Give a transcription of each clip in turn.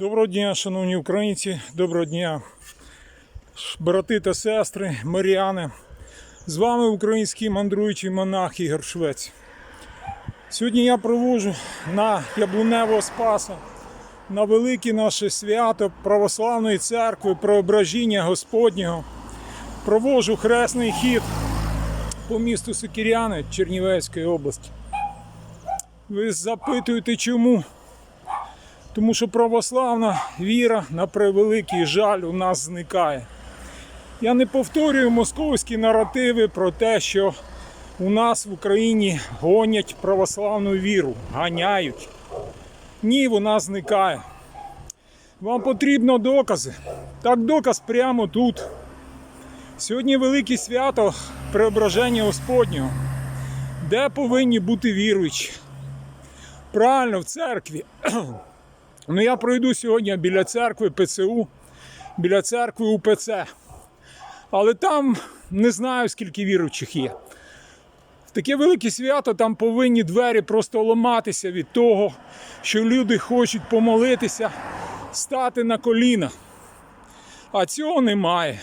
Доброго дня, шановні українці, доброго дня, брати та сестри, миряни. З вами український мандруючий монах Ігор Швець. Сьогодні я проводжу на Яблуневого Спаса на велике наше свято Православної церкви Преображіння Господнього. Проводжу хресний хід по місту Сокіряни Чернівецької області. Ви запитуєте, чому? Тому що православна віра, на превеликий жаль, у нас зникає. Я не повторюю московські наративи про те, що у нас в Україні гонять православну віру, ганяють. Ні, вона зникає. Вам потрібно докази. Так доказ прямо тут. Сьогодні велике свято Преображення Господнього. Де повинні бути віруючі? Правильно, в церкві. Ну я пройду сьогодні біля церкви ПЦУ, біля церкви УПЦ. Але там не знаю, скільки віруючих є. В таке велике свято там повинні двері просто ламатися від того, що люди хочуть помолитися, стати на коліна. А цього немає.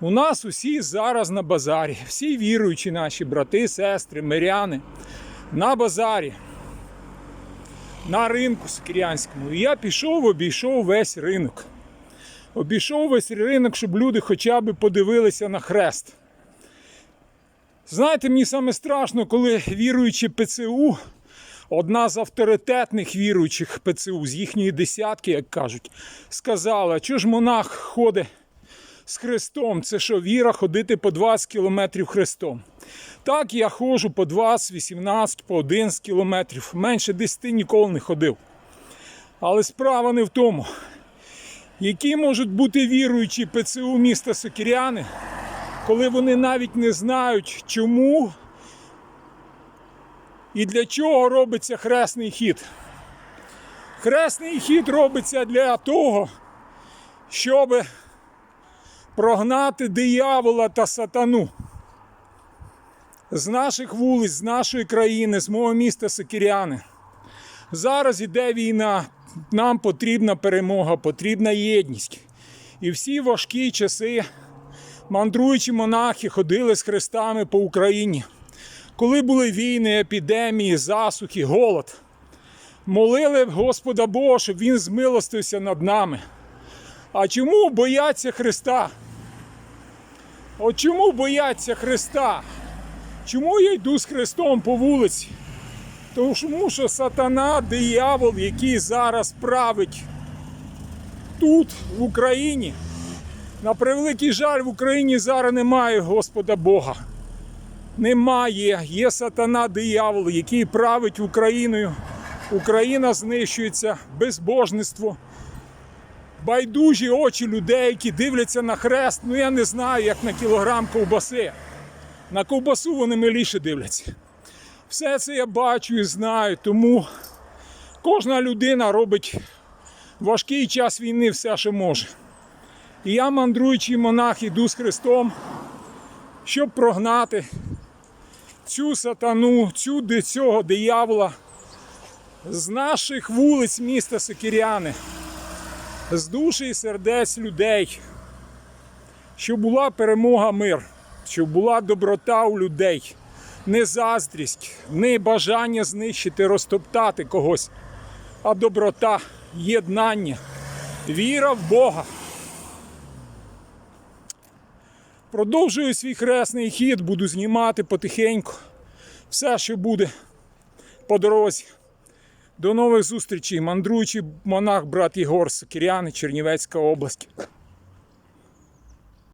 У нас усі зараз на базарі, всі віруючі наші брати, сестри, миряни на базарі на ринку Скірянському. І я пішов, обійшов весь ринок. Обійшов весь ринок, щоб люди хоча б подивилися на хрест. Знаєте, мені саме страшно, коли віруючі ПЦУ, одна з авторитетних віруючих ПЦУ, з їхньої десятки, як кажуть, сказала, що ж монах ходить з хрестом, це що, віра ходити по 20 кілометрів хрестом. Так, я ходжу по 20, 18, по 11 кілометрів. Менше 10 ніколи не ходив. Але справа не в тому, які можуть бути віруючі ПЦУ міста Сокіряни, коли вони навіть не знають, чому і для чого робиться хресний хід. Хресний хід робиться для того, щоб прогнати диявола та сатану з наших вулиць, з нашої країни, з мого міста Сокіряни. Зараз іде війна, нам потрібна перемога, потрібна єдність. І всі важкі часи мандруючі монахи ходили з хрестами по Україні. Коли були війни, епідемії, засухи, голод, молили Господа Бога, щоб Він змилостився над нами. А чому бояться Христа? От чому бояться Христа? Чому я йду з Христом по вулиці? Тому що сатана, диявол, який зараз править тут, в Україні. На превеликий жаль, в Україні зараз немає Господа Бога. Немає. Є сатана, диявол, який править Україною. Україна знищується, безбожництво. Байдужі очі людей, які дивляться на хрест. Ну я не знаю, як на кілограм ковбаси. На ковбасу вони миліше дивляться. Все це я бачу і знаю, тому кожна людина робить важкий час війни все, що може. І я, мандруючий монах, іду з Христом, щоб прогнати цю сатану, цю цього диявола з наших вулиць міста Сокіряни, з душі і сердець людей, щоб була перемога мир, щоб була доброта у людей, не заздрість, не бажання знищити, розтоптати когось, а доброта, єднання, віра в Бога. Продовжую свій хресний хід, буду знімати потихеньку. Все, що буде по дорозі. До нових зустрічей, мандруючий монах брат Єгор Сокіряни, Чернівецька область.